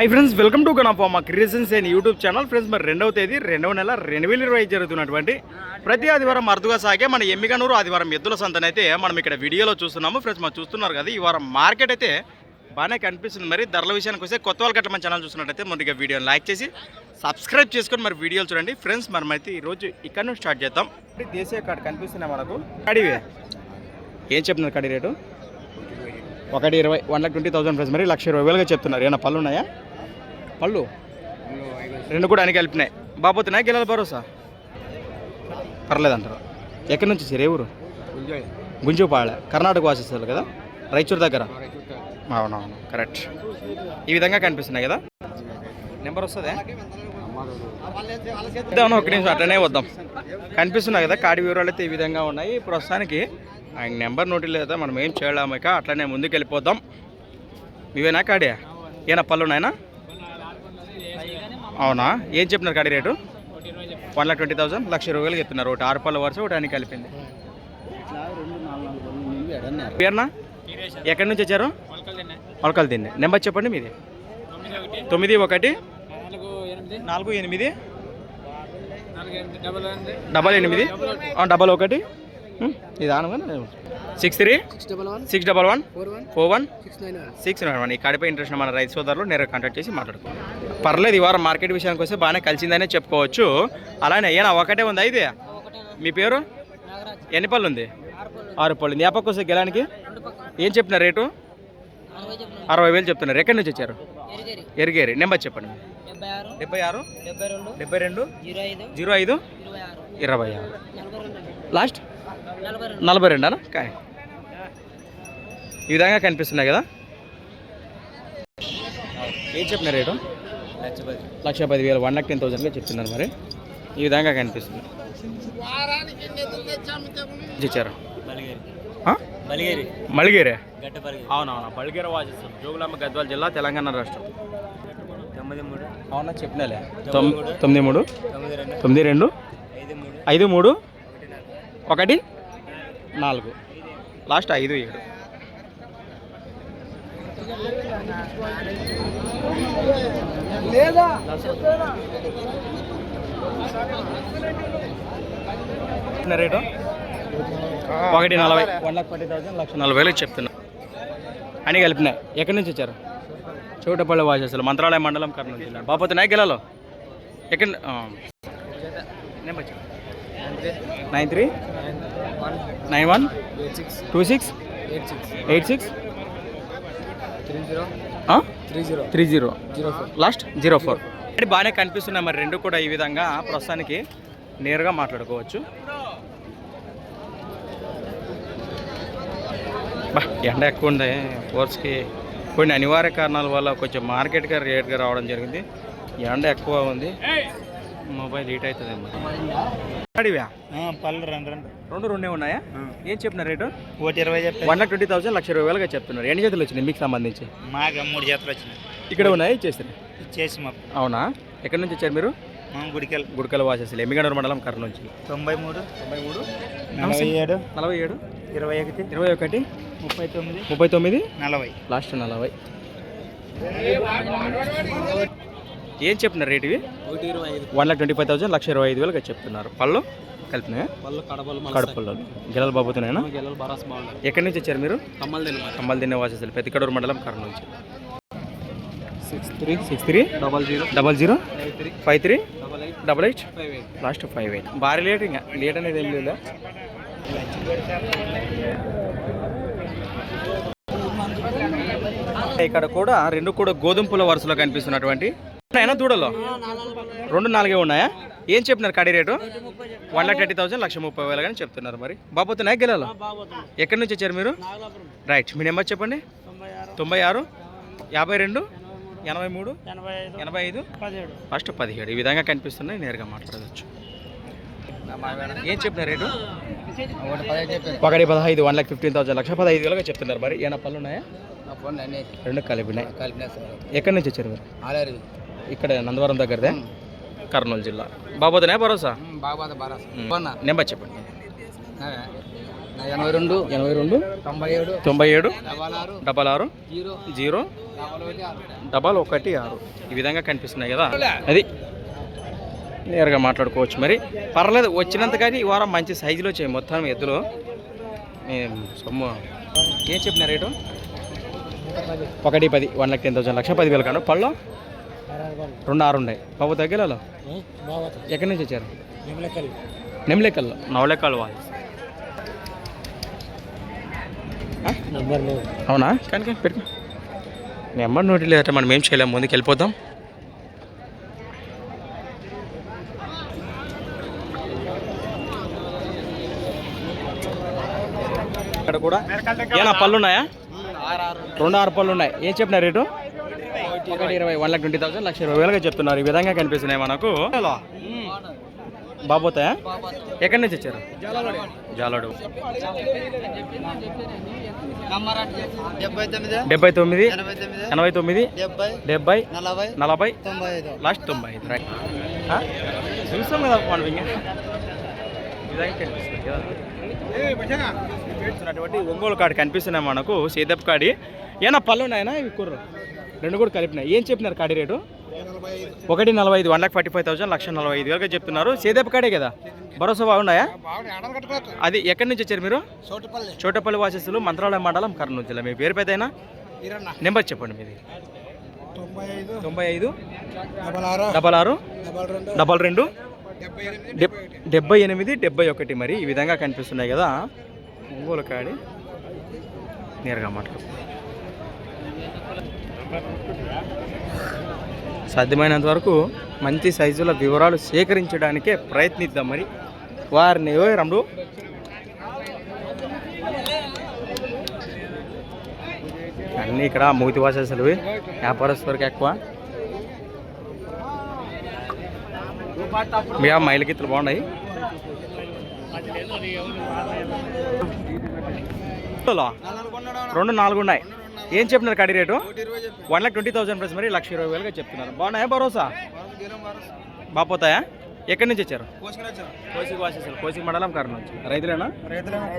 Hi friends welcome to Ganapamma Creations and YouTube channel friends మరి రెండవ తేదీ రెండవ నెల రెండు వేల ఇరవై జరుగుతున్నటువంటి ప్రతి ఆదివారం అరుదుగా సాగే మన ఎమ్మిగనూరు ఆదివారం ఎద్దుల సంతనైతే మనం ఇక్కడ వీడియోలో చూస్తున్నాము. ఫ్రెండ్స్ మనం చూస్తున్నారు కదా ఈ వారం మార్కెట్ అయితే బాగానే కనిపిస్తుంది. మరి ధరల విషయానికి వస్తే కొత్త వాళ్ళ మన ఛానల్ చూస్తున్నట్టయితే మొదటిగా వీడియోని లైక్ చేసి సబ్స్క్రైబ్ చేసుకొని మరి వీడియోలు చూడండి. ఫ్రెండ్స్ మనం అయితే ఈరోజు ఇక్కడ నుంచి స్టార్ట్ చేద్దాం. దేశీయ కార్డు కనిపిస్తున్నాయి మనకు. కడివే. ఏం చెప్తున్నారు కడి రేటు? ఒకటి ఇరవై one lakh twenty thousand price మరి లక్ష ఇరవై వేలుగా చెప్తున్నారు. ఏమైనా పళ్ళు ఉన్నాయా? పళ్ళు? రెండు కూడా అన్ని కలిపినాయి బాబోతున్నాయి గెలాలి భరోసా? పర్లేదంటారు. ఎక్కడి నుంచి సార్ ఏ ఊరు? గుంజుపాళ కర్ణాటక వాసిస్తారు కదా? రైచూర్ దగ్గర? అవునవును. కరెక్ట్. ఈ విధంగా కనిపిస్తున్నాయి కదా? నెంబర్ వస్తుందా? ఇద్దాం ఒక నిమిషం అట్లనే వద్దాం. కనిపిస్తున్నాయి కదా? కాడి వివరాలు అయితే ఈ విధంగా ఉన్నాయి. ప్రస్తుతానికి ఆయన నెంబర్ నోటి లేదా మనం ఏం చేయలేము ఇక. అట్లనే ముందుకు వెళ్ళిపోదాం ఇవేనా కాడియా? ఏనా పళ్ళు ఉన్నాయనా? అవునా? ఏం చెప్పినారు కాడి rate? One lakh twenty thousand. లక్ష వేలు చెప్తున్నారు. ఒకటి ఆరు పళ్ళ వరుస ఒకటి అన్ని కలిపింది. పేరునా? ఎక్కడి నుంచి వచ్చారు? మొలకలు తిండి నెంబర్ చెప్పండి మీది. తొమ్మిది ఒకటి. నాలుగు ఎనిమిది. డబల్ ఎనిమిది. డబల్ ఒకటి. ఇది ఆనగా six three? Six double one. Four one. Six nine one. ఈ కాడిపై ఇంట్రెస్ట్ మన రైతు సోదరులు నేరుగా కాంటాక్ట్ చేసి మాట్లాడుకో పర్లేదు ఈ వారం మార్కెట్ విషయానికి వస్తే బాగానే కలిసిందనే చెప్పుకోవచ్చు. అలానే ఏనా ఒకటే ఉందా ఇది? మీ పేరు? ఎన్ని పళ్ళు ఉంది? ఆరు పళ్ళు. ఉంది ఏ పక్క వస్తే గెలానికి? ఏం చెప్పిన రేటు? అరవై వేలు చెప్తున్నారు. ఎక్కడి నుంచి వచ్చారు? ఎరిగేరి. నెంబర్ చెప్పండి. డెబ్బై ఆరు. డెబ్బై రెండు. జీరో ఐదు? ఇరవై ఆరు. లాస్ట్? నలభై రెండు? ఈ విధంగా కనిపిస్తున్నాయి కదా? ఏం చెప్పిన రేటు? లక్ష పది వేలు వన్ లాక్ టెన్ థౌసండ్గా చెప్తున్నారు మరి. ఈ విధంగా కనిపిస్తుంది. ఇచ్చారు మలిగేరే. అవునవునా బలిగేర వాచిస్తాం జోగులాంబ గద్వాల జిల్లా తెలంగాణ రాష్ట్రం. తొమ్మిది మూడు అవునా చెప్పినలే. తొమ్మిది మూడు? తొమ్మిది రెండు? ఐదు ఐదు మూడు? ఒకటి? నాలుగు. లాస్ట్ ఐదు ఏడు రేటు? ఒకటి నలభై. వన్ లాక్ ఫార్టీ థౌసండ్ లక్ష నలభై వేలకు చెప్తున్నా. అని కలిపినాయి ఎక్కడి నుంచి వచ్చారు? చోటపల్లి వాసేసారు మంత్రాలయ మండలం కర్నూలు జిల్లా. బాపతి నాయకెళ్ళలో ఎక్కడ నెంబర్ చెప్పు nine three? Nine one? Two six? Eight six. Eight six? Three zero. Three zero. Three zero. Zero four. Last zero four. అంటే బాగానే కనిపిస్తున్నాయి మరి రెండు కూడా ఈ విధంగా. ప్రస్తుతానికి నేరుగా మాట్లాడుకోవచ్చు. బా ఎండ ఎక్కువ ఉంది. ఫోర్స్కి కొన్ని అనివార్య కారణాల వల్ల కొంచెం మార్కెట్గా రేట్గా రావడం జరిగింది. ఎండ ఎక్కువ ఉంది. మొబైల్ హీట్ అవుతుంది అడివా పళ్ళు రెండు రెండు. రెండు రెండే ఉన్నాయా? ఏం చెప్పిన రేటు? ఒకటి ఇరవై చెప్పారు వన్ లాక్ ట్వంటీ థౌసండ్ లక్ష ఇరవై వేలుగా చెప్తున్నారు. ఎన్ని చేతులు వచ్చినాయి మీకు సంబంధించి? మాకు మూడు జతలు వచ్చినాయి. ఇక్కడ ఉన్నాయి? ఇచ్చేస్తారు ఇచ్చేసి మాకు. అవునా? ఎక్కడి నుంచి వచ్చారు మీరు? గుడికెళ్ళి. గుడికల వాసేసి ఎమ్మిగనూరు మండలం కర్నూలు నుంచి. తొంభై మూడు తొంభై మూడు నలభై ఏడు నలభై ఏడు ఇరవై ఒకటి ఇరవై ఒకటి ముప్పై తొమ్మిది. ముప్పై తొమ్మిది. నలభై. లాస్ట్ నలభై. ఏం చెప్తున్నారు రేట్ ఇవి? One lakh twenty five thousand లక్ష ఇరవై ఐదు వేలుగా చెప్తున్నారు. పళ్ళు కలిపినాయా? కడుపుల్లో. బాబుతున్నాయినా గెలలు బాగుంటాయి ఎక్కడి నుంచి వచ్చారు మీరు? కమ్మలు తినమాట కమ్మలు తినే వాసేసి పెద్దకడూరు మండలం కర్నూలు నుంచి. Six three six three double zero double zero five three double eight last five eight భారీ లేట్ ఇంకా. లేట్ అనేది ఏం లేదా? ఇక్కడ కూడా రెండు కూడా గోధుమ పూల వరుసలో కనిపిస్తున్నటువంటి ఉన్నాయా దూడలో? రెండు నాలుగే ఉన్నాయా? ఏం చెప్తున్నారు కడి rate? One lakh thirty thousand లక్ష ముప్పై వేలు కానీ చెప్తున్నారు మరి. బాబోతున్నాయా గెలలో? ఎక్కడి నుంచి వచ్చారు మీరు? రైట్ మీ నెంబర్ చెప్పండి. తొంభై ఆరు. యాభై రెండు ఎనభై మూడు ఎనభై ఐదు. ఫస్ట్ పదిహేడు. ఈ విధంగా కనిపిస్తున్నాయి నేరుగా మాట్లాడవచ్చు ఏం చెప్పిన రేటు? ఒకటి పదహైదు వన్ లాక్ ఫిఫ్టీన్ థౌసండ్ లక్ష పదహైదు వేలుగా చెప్తున్నారు మరి. ఏమైనా పళ్ళు ఉన్నాయా? నా ఫోన్ అన్నీ. రెండు కలిపినాయి కలిపినా సార్. ఎక్కడి నుంచి వచ్చారు మీరు? ఆలేరు ఇక్కడ నందవరం దగ్గరదే. కర్నూలు జిల్లా. బాబోతున్నా భరోసా? బారాస్ ఉమ్. నెంబర్ చెప్పండి. ఎనభై రెండు ఎనభై రెండు తొంభై ఏడు తొంభై ఏడు డబల్ ఆరు జీరో జీరో డబల్ ఒకటి ఆరు. ఈ విధంగా కనిపిస్తున్నాయి కదా? అది నేరుగా మాట్లాడుకోవచ్చు మరి. పర్లేదు వచ్చినంత కానీ ఈ వారం మంచి సైజులో వచ్చాయి మొత్తం ఎద్దులు. సొమ్ము. ఏం చెప్పిన రేటు? ఒకటి పది వన్ లాక్ టెన్ థౌసండ్ లక్ష పదివేలు కాదు పళ్ళు? రెండు ఆరు ఉన్నాయి బాబు తగ్గేలలో ఎక్కడి నుంచి వచ్చారు? నెమ్లెక్కల్లో నవలెక్కలు వాళ్ళు. అవునా? కానీ పెట్టు నెంబర్ నోటి లేదంటే మనం ఏం చేయలేము ముందుకు వెళ్ళిపోతాం ఇక్కడ కూడా ఏనా పళ్ళు ఉన్నాయా? రెండు ఆరు పళ్ళు ఉన్నాయి. ఏం చెప్పిన రేటు? ఒకటి ఇరవై. వన్ లాక్ ట్వంటీ థౌసండ్ లక్ష ఇరవై వేలుగా చెప్తున్నారు. ఈ విధంగా కనిపిస్తున్నాయి మనకు. బాబోతాయా ఎక్కడి నుంచి వచ్చారు? జాలడు డెబ్బై తొమ్మిది. ఎనభై తొమ్మిది. డెబ్బై నలభై లాస్ట్ తొంభై ఐదు. రైట్ ఆ? చూస్తాం కదా కనిపిస్తుంది కదా. ఒంగోలు కాడి కనిపిస్తున్నాయి మనకు. సీతప్ కాడి. ఏనా పళ్ళు ఉన్నాయనా? ఇవి కుర్రు. రెండు కూడా కలిపినాయి. ఏం చెప్పినారు కాడి రేటు? ఒకటి నలభై ఐదు one lakh forty five thousand లక్ష నలభై ఐదు వేలుగా చెప్తున్నారు. సేదప్ కాడే కదా? భరోసా బాగున్నాయా? అది ఎక్కడి నుంచి వచ్చారు మీరు? చోటుపల్లి. వాసస్సులు మంత్రాలయం మండలం కర్నూలు జిల్లా. మీ పేరు పెద్దయినా ఇరన్న నెంబర్ చెప్పండి మీది. తొంభై ఐదు. డబల్ ఆరు. డబల్ రెండు. డెబ్బై ఎనిమిది డెబ్బై ఒకటి. మరి ఈ విధంగా కనిపిస్తున్నాయి కదా. ఒంగోలు కాడి. నేరుగా మాట్లాడు సాధ్యమైనంత వరకు మంచి సైజుల వివరాలు సేకరించడానికే ప్రయత్నిద్దాం మరి. వారిని ఓయ్ అన్నీ ఇక్కడ మూతి వాసేసలు వ్యాపారస్తులకు ఎక్కువ. మీ ఆ మైలు బాగున్నాయి. రెండు నాలుగు ఉన్నాయి. ఏం చెప్పినారు కడి rate? One lakh twenty thousand plus మరి లక్ష ఇరవై వేలుగా చెప్తున్నారు. బాగున్నాయా భరోసా? బాపోతాయా ఎక్కడి నుంచి వచ్చారు? కోసిక వాసేసారు కోసిక మండలం కారణం నుంచి. రైతులేనా?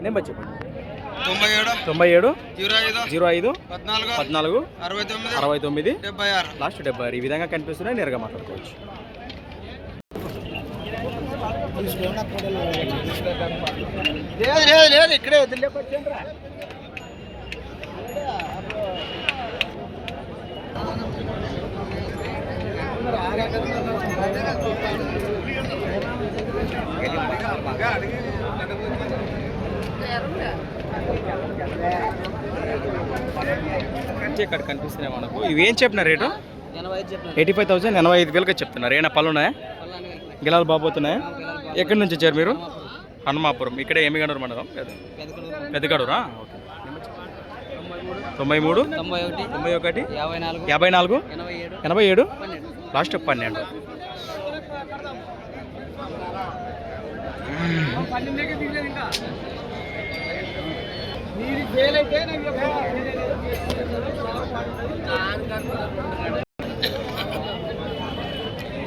నెంబర్ చెప్పండి. తొంభై ఏడు. తొంభై ఏడు జీరో ఐదు. జీరో ఐదు పద్నాలుగు. పద్నాలుగు అరవై తొమ్మిది. అరవై తొమ్మిది. డెబ్బై ఆరు. లాస్ట్ డెబ్బై ఆరు. ఈ విధంగా కనిపిస్తున్నాయి. నేరుగా మాట్లాడుకోవచ్చు. లేదు లేదు లేదు. ఇక్కడే మంచి ఇక్కడ కనిపిస్తున్నాయి మనకు. ఇవి ఏం చెప్పిన రేటు? ఎయిటీ ఫైవ్ థౌసండ్ ఎనభై ఐదు వేలుగా చెప్తున్నారు. ఏమైనా పళ్ళు ఉన్నాయా గిలాలు బాబోతున్నాయా? ఎక్కడి నుంచి వచ్చారు మీరు? హనుమాపురం. ఇక్కడే ఎమ్మిగనూరు మండలం? పెద్దగడూరా ఓకే. తొంభై మూడు? తొంభై ఒకటి. తొంభై ఒకటి? యాభై నాలుగు. యాభై నాలుగు? ఎనభై ఏడు. లాస్ట్ పన్నెండు.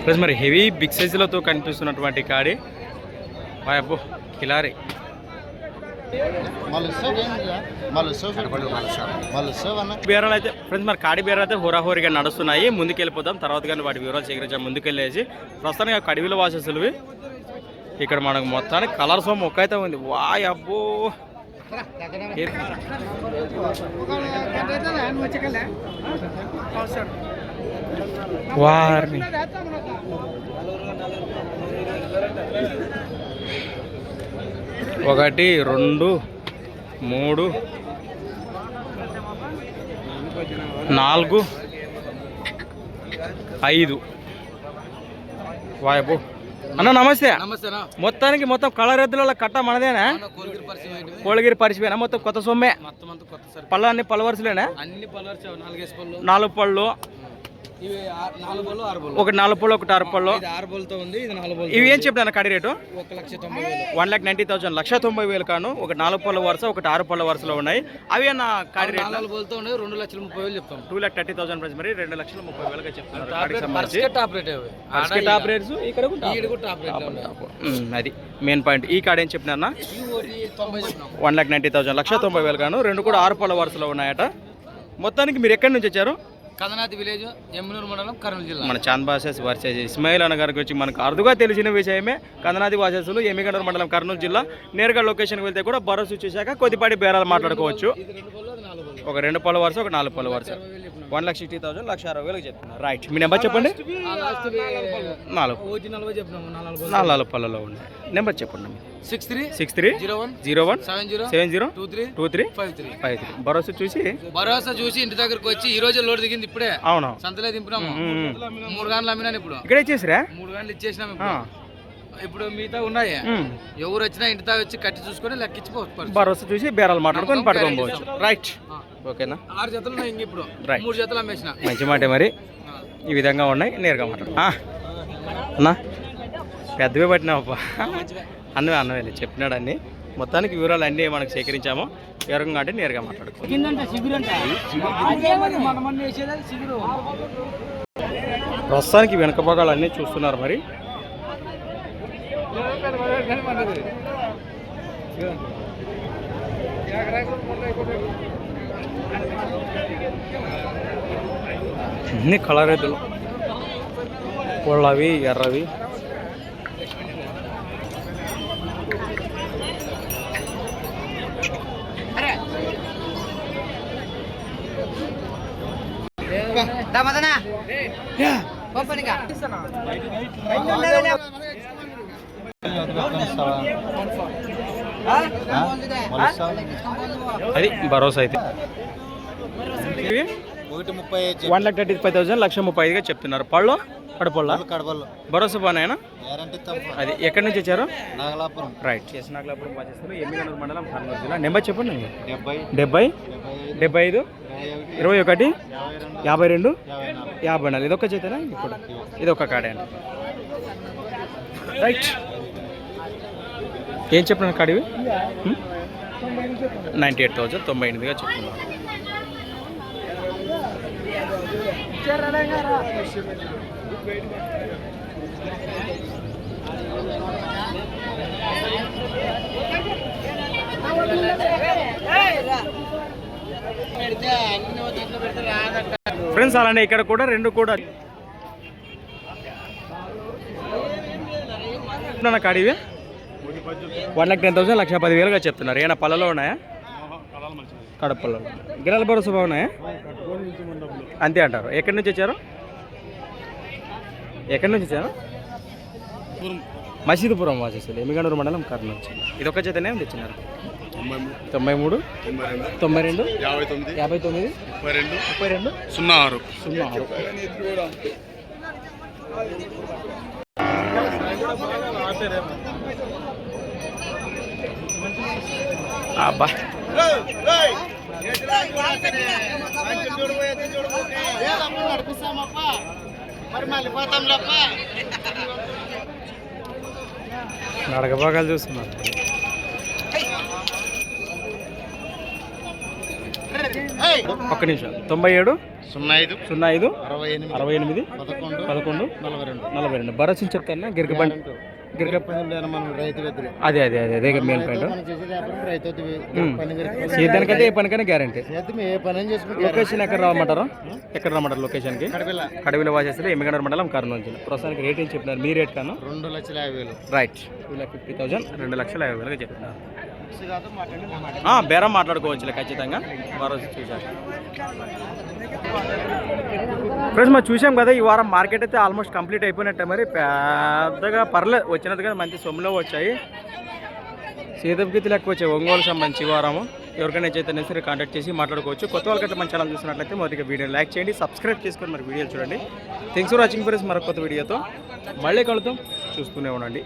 ప్లస్ మరి హెవీ బిగ్ సైజులతో కనిపిస్తున్నటువంటి కాడి. మా అబ్బో కిలారి. బీరాలు అయితే ఫ్రెండ్స్ మరి కాడి బీరాలు అయితే హోరాహోరీగా నడుస్తున్నాయి. ముందుకు వెళ్ళిపోతాం తర్వాత కానీ వాటి వివరాలు సేకరించాం ముందుకు వెళ్ళేసి ప్రస్తుతానికి కడివిల వాసస్సులువి ఇక్కడ మనకు మొత్తానికి కలర్ సోమ్ ఒక్క అయితే ఉంది. వాయ్ అబ్బో! వారిని. ఒకటి రెండు మూడు నాలుగు ఐదు. వాయబో అన్న నమస్తే. మొత్తానికి మొత్తం కలర్ ఎద్దుల కట్ట మనదేనా? కోళ్ళగిరి పరిచిపోయినా మొత్తం కొత్త సొమ్మే? పళ్ళు అన్ని పళ్ళ వరుసలేనా? నాలుగు పళ్ళు. ఇవి ఆ- నాలుగు ఆరు ఒకటి నాలుగు పళ్ళు ఒకటి ఆరు పళ్ళు ఇది ఆరు ఉంది ఇది నాలుగు పళ్ళు ఇవి ఏం చెప్పినా కడి రేటు? ఒక లక్ష తొంభై వేలు. వన్ లాక్ నైంటీ థౌసండ్ లక్ష తొంభై వేలు కాను ఒక నాలుగు పళ్ళ వరుస ఒకటి ఆరు పళ్ళ వరుసలో ఉన్నాయి. అవి అన్న కాడి రేట్? నాలుగు పళ్ళతో ఉన్నాయి రెండు లక్షల ముప్పై వేలు చెప్తాం. Two lakh thirty thousand price మరి రెండు లక్షల ముప్పై వేలుగా చెప్తున్నారు టాప్ రేట్ రేట్స్ ఇక్కడ కూడా కూడా ఉమ్, అది మెయిన్ పాయింట్ ఈ కార్డ్ ఏం చెప్పినా. వన్ లాక్ నైంటీ థౌసండ్ లక్ష తొంభై వేలు గాను రెండు కూడా ఆరు పళ్ళ వరుసలో ఉన్నాయట. మొత్తానికి మీరు ఎక్కడి నుంచి వచ్చారు? కదనాథ్ విలేజ్ ఎమ్మినూరు మండలం కర్నూలు జిల్లా. మన చాంద్ బాసెస్ వర్సెస్ ఇస్మాయిల్ అన్న గారికి వచ్చి మనకు అరుదుగా తెలిసిన విషయమే కందనాది వాసెస్లు ఎమ్మిగండూరు మండలం కర్నూలు జిల్లా. నేరుగా లొకేషన్కి వెళ్తే కూడా భరోసా చూసాక కొద్దిపాటి బేరాలు మాట్లాడుకోవచ్చు. ఒక రెండు పళ్ళ వరుస ఒక నాలుగు పళ్ళ వరుస. వన్ లక్ష సిక్స్టీ థౌసండ్ లక్ష అరవై వేలకు చెప్తున్నారు. రైట్ మీ నెంబర్ చెప్పండి. నాలుగు. నాలుగు పళ్ళలో ఉన్నాయి. నెంబర్ చెప్పండి six three six three zero one zero one seven zero seven zero two three two three five three. Five three. భరోసా చూసి భరోసా చూసి ఇంటి దగ్గరకు వచ్చి ఈ రోజు లోడ్ దిగింది ఇప్పుడే. అవును. సంతలే దింపినాము. మూడు గంటలు అమ్మినాను ఇప్పుడు. ఇక్కడే ఇచ్చేసిరా? మూడు గంటలు ఇచ్చేసినాం ఆ. ఇప్పుడు ఇప్పుడు మిగతా ఉన్నాయి. ఎవరు వచ్చినా ఇంటి దగ్గర వచ్చి కట్టి చూసుకొని లెక్కించిపోవచ్చు భరోసా చూసి బేరాలు మాట్లాడుకొని పట్టుకొని పోవచ్చు. రైట్ ఓకేనా? ఆరు జతలు ఉన్నాయి ఇప్పుడు. మూడు జతలు అమ్మేసిన. మంచి మాట మరి. ఈ విధంగా ఉన్నాయి నేరుగా మాట్లాడు. అన్నా పెద్దవే పట్టినావప్పా అన్నవే అన్నవే చెప్పినాడు అన్ని. మొత్తానికి వివరాలు అన్నీ మనకు సేకరించాము. వివరంగా అంటే నేరుగా మాట్లాడుకో ప్రస్తుతానికి వెనక భాగాలు అన్నీ చూస్తున్నారు మరి. అన్ని కలర్ ఎద్దులు పొళ్ళవి ఎర్రవి అది భరోసా అయితే ఇవి ఒకటి ముప్పై one lakh thirty five thousand లక్ష ముప్పై ఐదుగా చెప్తున్నారు. పళ్ళు? కడపళ్ళ? కడపలు భరోసా తప్ప అది ఎక్కడి నుంచి వచ్చారు? నాగలాపురం. రైట్ చేసినాగలాపురం వచ్చేస్తారు ఎమ్మిగనూరు మండలం కర్నూలు జిల్లా. నెంబర్ చెప్పండి డెబ్బై. డెబ్బై? డెబ్బై ఐదు. ఇరవై ఒకటి? యాభై రెండు. యాభై నాలుగు. నాలుగు. ఇదొక చేతనా? ఇప్పుడు ఇది ఒక కాడే రైట్ ఏం చెప్పినాను కాడివి? నైంటీ ఎయిట్ థౌజండ్ తొంభై ఎనిమిదిగా చెప్తున్నాను ఫ్రెండ్స్ అలానే ఇక్కడ కూడా రెండు కూడా. నా కాడివి వన్ లాక్ టెన్ థౌసండ్ లక్ష పదివేలుగా చెప్తున్నారు. ఏమైనా పళ్ళలో ఉన్నాయా? కడపల్లో గిరాల భరోసా బాగున్నాయా? అంతే అంటారు. ఎక్కడి నుంచి వచ్చారు? ఎక్కడి నుంచి వచ్చారు? మసీదుపురం వాసేసారు ఎమిగనూరు మండలం కర్నూలు జిల్లా. ఇది ఒక చేతనే తెచ్చినారు తొంభై మూడు. తొంభై రెండు. యాభై తొమ్మిది. యాభై తొమ్మిది. ముప్పై రెండు. ముప్పై రెండు. సున్నా ఆరు. సున్నా ఆరు. అబ్బా. మరి మళ్ళీ పోతాం నడక భాగాలు చూస్తున్నారు. ఒక్క నిమిషం. తొంభై ఏడు సున్నా ఐదు సున్నా ఐదు అరవై ఎనిమిది అరవై ఎనిమిది పదకొండు పదకొండు నలభై రెండు. నలభై రెండు. భరోసా చెప్తాను? గిరిక అదే అదే అదే అదే మెయిన్ పాయింట్ సీతానికైతే ఏ పనికైనా గ్యారంటీ లొకేషన్ ఎక్కడ రావమంటారు ఎక్కడ రమ్మంటారు లొకేషన్కి కడవిలో. వాచేస్తే ఎమ్మిగనర్ మండలం కర్నూలు జిల్లా. ప్రస్తుతానికి రేట్ ఏం చెప్పినారు? మీ రేట్ కన్నా? రెండు లక్షల యాభై వేలు. Right two lakh fifty thousand రెండు లక్షల యాభై వేలుగా చెప్తున్నారు బేరం మాట్లాడుకోవచ్చు ఖచ్చితంగా. భరోసా చూసాక ఫ్రెండ్స్ మనం చూసాం కదా ఈ వారం మార్కెట్ అయితే ఆల్మోస్ట్ కంప్లీట్ అయిపోయినట్టే మరి. పెద్దగా పర్లేదు వచ్చినట్టుగా మంచి సొమ్ములో వచ్చాయి. సీతపుకి లెక్క వచ్చాయి ఒంగోలు సంబంధించి ఈ వారము. ఎవరికైనా అయితే సరే కాంటాక్ట్ చేసి మాట్లాడుకోవచ్చు. కొత్త వాళ్ళకైతే మన ఛానల్ చూసినట్లయితే మొదటిగా వీడియో లైక్ చేయండి సబ్స్క్రైబ్ చేసుకొని మరి వీడియోలు చూడండి. థ్యాంక్స్ ఫర్ వాచింగ్ ఫ్రెండ్స్ మరొక కొత్త వీడియోతో. మళ్ళీ కలుద్దాం చూస్తూనే ఉండండి.